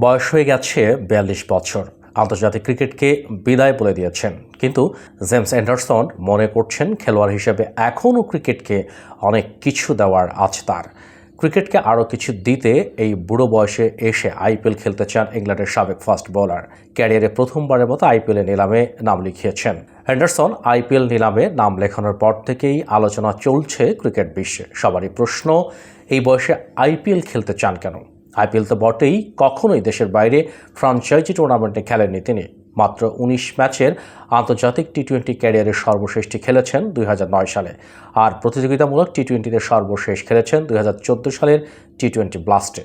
বয়স হয়ে গেছে বিয়াল্লিশ বছর। আন্তর্জাতিক ক্রিকেটকে বিদায় বলে দিয়েছেন। কিন্তু জেমস অ্যান্ডারসন মনে করছেন খেলোয়াড় হিসেবে এখনও ক্রিকেটকে অনেক কিছু দেওয়ার আছে তার। ক্রিকেটকে আরও কিছু দিতে এই বুড়ো বয়সে এসে আইপিএল খেলতে চান ইংল্যান্ডের সাবেক ফাস্ট বোলার। ক্যারিয়ারে প্রথমবারের মতো আইপিএলে নিলামে নাম লিখিয়েছেন। অ্যান্ডারসন আইপিএল নিলামে নাম লেখানোর পর থেকেই আলোচনা চলছে ক্রিকেট বিশ্বে। সবারই প্রশ্ন, এই বয়সে আইপিএল খেলতে চান কেন? আইপিএল তো বটেই, কখনোই দেশের বাইরে ফ্রাঞ্চাইজি টুর্নামেন্টে খেলেননি তিনি। মাত্র উনিশ ম্যাচের আন্তর্জাতিক টি টোয়েন্টি ক্যারিয়ারের সর্বশেষটি খেলেছেন দুই হাজার নয় সালে। আর প্রতিযোগিতামূলক টি টোয়েন্টিতে সর্বশেষ খেলেছেন দুই হাজার চোদ্দ সালের টি টোয়েন্টি ব্লাস্টে।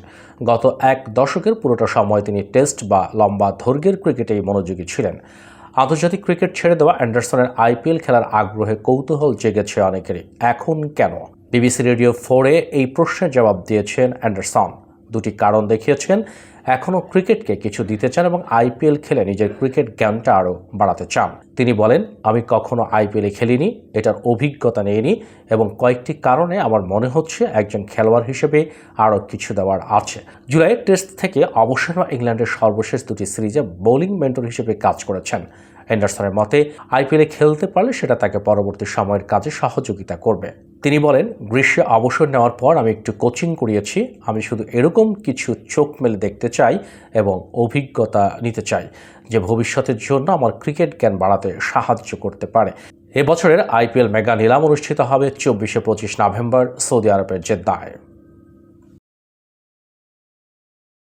গত এক দশকের পুরোটা সময় তিনি টেস্ট বা লম্বা দৈর্ঘ্যের ক্রিকেটেই মনোযোগী ছিলেন। আন্তর্জাতিক ক্রিকেট ছেড়ে দেওয়া অ্যান্ডারসনের আইপিএল খেলার আগ্রহে কৌতূহল জেগেছে অনেকেরই। এখন কেন? বিবিসি রেডিও ফোরে এই প্রশ্নের জবাব দিয়েছেন অ্যান্ডারসন। দুটি কারণ দেখিয়েছেন। এখনও ক্রিকেটকে কিছু দিতে চান এবং আইপিএল খেলে নিজের ক্রিকেট জ্ঞানটা আরও বাড়াতে চান। তিনি বলেন, আমি কখনো আইপিএলে খেলিনি, এটার অভিজ্ঞতা নেইনি এবং কয়েকটি কারণে আমার মনে হচ্ছে একজন খেলোয়াড় হিসেবে আরও কিছু দেওয়ার আছে। জুলাই টেস্ট থেকে অবসর ইংল্যান্ডের সর্বশেষ দুটি সিরিজে বোলিং মেন্টর হিসেবে কাজ করেছেন। অ্যান্ডারসনের মতে, আইপিএলে খেলতে পারলে সেটা তাকে পরবর্তী সময়ের কাজে সহযোগিতা করবে। তিনি বলেন, গ্রীষ্মে অবসর নেওয়ার পর আমি একটু কোচিং করিয়েছি, আমি শুধু এরকম কিছু চোখ মেলে দেখতে চাই এবং অভিজ্ঞতা নিতে চাই যে ভবিষ্যতের জন্য আমার ক্রিকেট জ্ঞান বাড়াতে সাহায্য করতে পারে। এবছরের আইপিএল মেগা নিলাম অনুষ্ঠিত হবে চব্বিশে পঁচিশ নভেম্বর সৌদি আরবের জেদ্দায়।